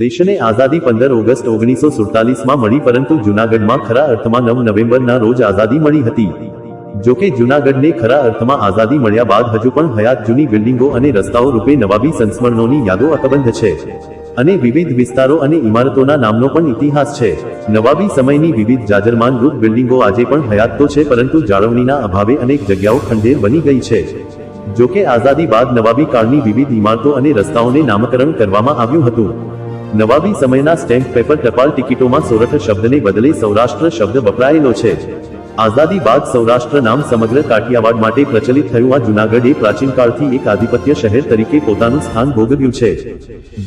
દેશને આઝાદી પંદર ઓગસ્ટ ઓગણીસો સુડતાલીસમાં મળી, પરંતુ જૂનાગઢમાં ખરા અર્થમાં નવ નવેમ્બરના રોજ આઝાદી મળી હતી. જોકે જૂનાગઢને ખરા અર્થમાં આઝાદી મળ્યા બાદ હજુ પણ હયાત જૂની બિલ્ડિંગો અને રસ્તાઓ રૂપે નવાબી સંસ્મરણોની યાદો અકબંધ છે. અને વિવિધ વિસ્તારો અને ઇમારતોના નામનો પણ ઇતિહાસ છે. નવાબી સમયની વિવિધ જાજરમાન રૂપ બિલ્ડિંગો આજે પણ હયાત તો છે, પરંતુ જાળવણીના અભાવે અનેક જગ્યાઓ ખંડેર બની ગઈ છે. જોકે આઝાદી બાદ નવાબી કાળની વિવિધ ઇમારતો અને રસ્તાઓને નામકરણ કરવામાં આવ્યું હતું. નવાબી સમયના સ્ટેમ્પ પેપર ટપાલ ટિકિટોમાં સોરઠ શબ્દને બદલે સૌરાષ્ટ્ર શબ્દ વપરાયેલો છે. આઝાદી બાદ સૌરાષ્ટ્ર નામ સમગ્ર કાઠિયાવાડ માટે પ્રચલિત થયું આ જુનાગઢ એ પ્રાચીન કાળથી એક આધિપત્ય શહેર તરીકે પોતાનું સ્થાન ભોગવ્યું છે.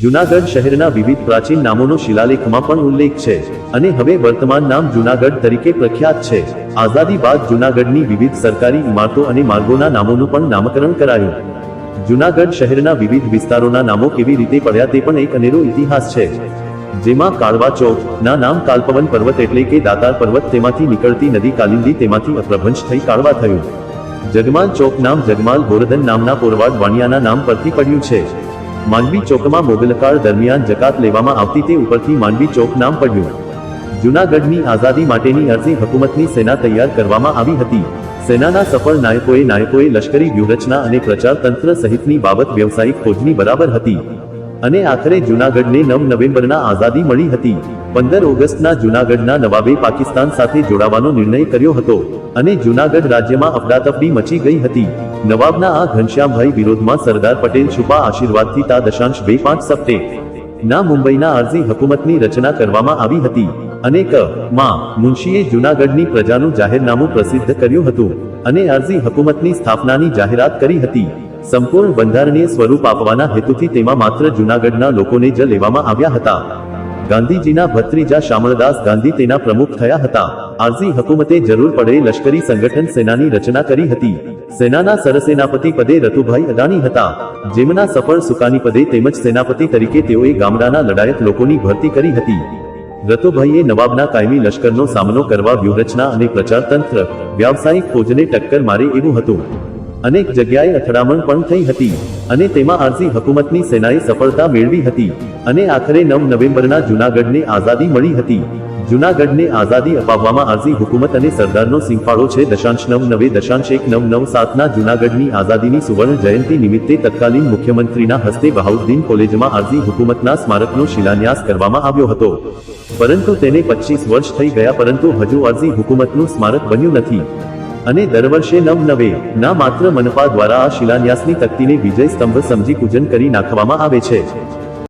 જુનાગઢ શહેરના વિવિધ પ્રાચીન નામોનો શિલાલેખમાં પણ ઉલ્લેખ છે અને હવે વર્તમાન નામ જુનાગઢ તરીકે પ્રખ્યાત છે. આઝાદી બાદ જુનાગઢની વિવિધ સરકારી ઇમારતો અને માર્ગોના નામોનું પણ નામકરણ કરાયું. જૂનાગઢ શહેરના વિવિધ વિસ્તારોના નામો કેવી રીતે પડ્યા તે પણ એક અનેરો ઇતિહાસ છે. જેમાં કાળવા ચોક, ના નામ કાલપવન પર્વત એટલે કે દાતાર પર્વત તેમાંથી નીકળતી નદી કાલિંદી તેમાંથી અપ્રભંશ થઈ કાળવા થયું. જગમાલ ચોક નામ જગમાલ ગોરધન નામના પોરવાડ વાણિયાના નામ પરથી પડ્યું છે. માંડવી ચોકમાં મોગલકાળ દરમિયાન જકાત લેવામાં આવતી તે ઉપરથી માંડવી ચોક નામ પડ્યું. જૂનાગઢની આઝાદી માટેની અરજી હકુમતની સેના તૈયાર કરવામાં આવી હતી. સેનાના સફળ નાયકોએ નાયકોએ લશ્કરી વ્યૂહરચના અને પ્રચાર તંત્ર સહિતની બાબત વ્યવસાયિક ખોજની બરાબર હતી. અને આખરે જૂનાગઢને નવ નવેમ્બરના આઝાદી મળી હતી. પંદર ઓગસ્ટના જૂનાગઢના નવાબે પાકિસ્તાન સાથે જોડાવાનો નિર્ણય કર્યો હતો. અને જૂનાગઢ રાજ્યમાં અફડાતફડી મચી ગઈ હતી. નવાબના આ ઘનશ્યામભાઈ વિરોધમાં સરદાર પટેલ છુપા આશીર્વાદથી તા દશાંશ બે પાંચ સપ્ટે ના મુંબઈના અરજી હકુમતની રચના કરવામાં આવી હતી. અને ક માં મુનશીએ જૂનાગઢની પ્રજાનું જાહેરનામું પ્રસિદ્ધ કર્યું હતું અને અરજી હકુમતની સ્થાપનાની જાહેરાત કરી હતી. સંપૂર્ણ બંધારણીય સ્વરૂપ આપવાના હેતુથી તેમાં માત્ર જૂનાગઢના લોકોને જ લેવામાં આવ્યા હતા. ગાંધીજીના ભત્રીજા શામળદાસ ગાંધી તેના પ્રમુખ થયા હતા. આરઝી હકુમતે જરૂર પડે લશ્કરી સંગઠન સેનાની રચના કરી હતી. સેનાના સરસેનાપતિ પદે રતુભાઈ અદાણી હતા. જેમના સફળ સુકાની પદે તેમજ સેનાપતિ તરીકે તેઓએ ગામડાના લડાયક લોકોની ભરતી કરી હતી. રતુભાઈએ નવાબના કાયમી લશ્કરનો સામનો કરવા વ્યૂહરચના અને પ્રચાર તંત્ર વ્યાવસાયિક ફોજને ટક્કર મારે એવું હતું. અનેક જગ્યાએ અથડામણ પણ થઈ હતી અને તેમાં આરસી હકુમતની સેનાએ સફળતા મેળવી હતી અને આખરે નવ નવેમ્બરના જૂનાગઢને આઝાદી મળી હતી. જૂનાગઢને આઝાદી અપાવવામાં આરસી હુકુમત અને સરદારનો સિંફાળો છે. દશાંશ નવ નવે દશાંશ એક નવ નવ સાતના જૂનાગઢની આઝાદીની સુવર્ણ જયંતિ નિમિત્તે તત્કાલીન મુખ્યમંત્રીના હસ્તે બહાઉદ્દીન કોલેજમાં આરસી હુકુમતના સ્મારકનો શિલાન્યાસ કરવામાં આવ્યો હતો. પરંતુ તેને પચીસ વર્ષ થઈ ગયા, પરંતુ હજુ અરજી હુકુમતનું સ્મારક બન્યું નથી. અને દર વર્ષે નવ નવે ના માત્ર મનપા દ્વારા આ શિલાન્યાસની તકતીને વિજય સ્તંભ સમજી પૂજન કરી નાખવામાં આવે છે.